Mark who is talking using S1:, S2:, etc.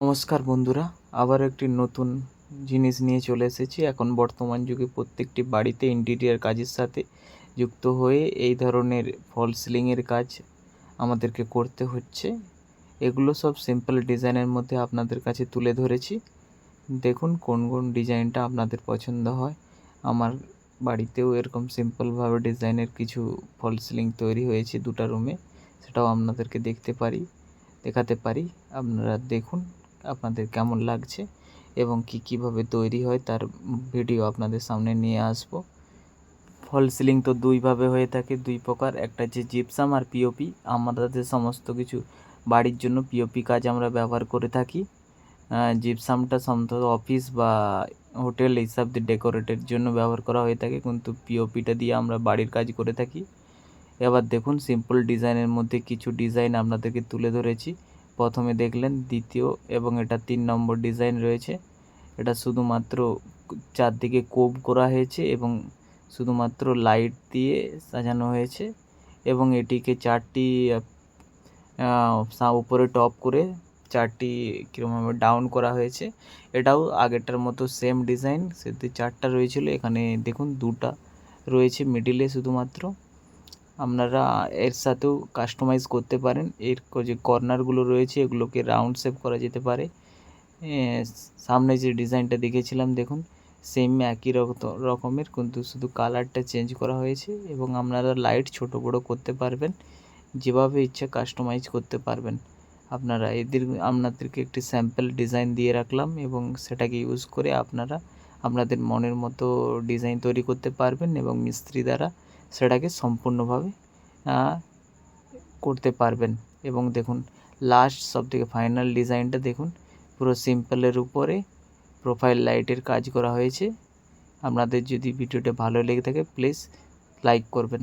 S1: নমস্কার বন্ধুরা আবার একটি নতুন জিনিস নিয়ে চলে এসেছি। এখন বর্তমান যুগে প্রত্যেকটি বাড়িতে ইন্টিরিয়ার কাজের সাথে যুক্ত হয়ে এই ধরনের ফল সিলিংয়ের কাজ আমাদেরকে করতে হচ্ছে। এগুলো সব সিম্পল ডিজাইনের মধ্যে আপনাদের কাছে তুলে ধরেছি। দেখুন কোন কোন ডিজাইনটা আপনাদের পছন্দ হয়। আমার বাড়িতেও এরকম সিম্পলভাবে ডিজাইনের কিছু ফল সিলিং তৈরি হয়েছে দুটো রুমে সেটাও আপনাদেরকে দেখতে পারি, দেখাতে পারি। আপনারা দেখুন আপনাদের কেমন লাগছে এবং কি কীভাবে তৈরি হয় তার ভিডিও আপনাদের সামনে নিয়ে আসব। ফল সিলিং তো দুইভাবে হয়ে থাকে, দুই প্রকার। একটা হচ্ছে জিপসাম আর পিওপি আমাদের সমস্ত কিছু বাড়ির জন্য পিওপি কাজ আমরা ব্যবহার করে থাকি। জিপসামটা সম্ভবত অফিস বা হোটেল এইসব ডেকোরেটের জন্য ব্যবহার করা হয়ে থাকে, কিন্তু পিওপিটা দিয়ে আমরা বাড়ির কাজ করে থাকি। এবার দেখুন সিম্পল ডিজাইনের মধ্যে কিছু ডিজাইন আপনাদেরকে তুলে ধরেছি। প্রথমে দেখলেন, দ্বিতীয় এবং এটা তিন নম্বর ডিজাইন রয়েছে। এটা শুধুমাত্র চারদিকে কোব করা হয়েছে এবং শুধুমাত্র লাইট দিয়ে সাজানো হয়েছে এবং এটিকে চারটি উপরে টপ করে চারটি কীরকমভাবে ডাউন করা হয়েছে। এটাও আগেরটার মতো সেম ডিজাইন সেটি চারটা রয়েছিল। এখানে দেখুন, দুটা রয়েছে মিডিলে শুধুমাত্র। আপনারা এর সাথেও কাস্টমাইজ করতে পারেন। এর যে কর্নারগুলো রয়েছে, এগুলোকে রাউন্ড শেপ করা যেতে পারে। সামনে যে ডিজাইনটা দেখেছিলাম, দেখুন সেম একই রকমের, কিন্তু শুধু কালারটা চেঞ্জ করা হয়েছে এবং আপনারা লাইট ছোট বড় করতে পারবেন। যেভাবে ইচ্ছা কাস্টমাইজ করতে পারবেন। আপনারা এদের, আপনাদেরকে একটি স্যাম্পল ডিজাইন দিয়ে রাখলাম এবং সেটাকে ইউজ করে আপনারা আপনাদের মনের মতো ডিজাইন তৈরি করতে পারবেন এবং মিস্ত্রি দ্বারা সেটাকে সম্পূর্ণভাবে করতে পারবেন। এবং দেখুন লাস্ট সব থেকে ফাইনাল ডিজাইনটা দেখুন, পুরো সিম্পলের উপরে প্রোফাইল লাইটের কাজ করা হয়েছে। আপনাদের যদি ভিডিওটা ভালো লেগে থাকে প্লিজ লাইক করবেন।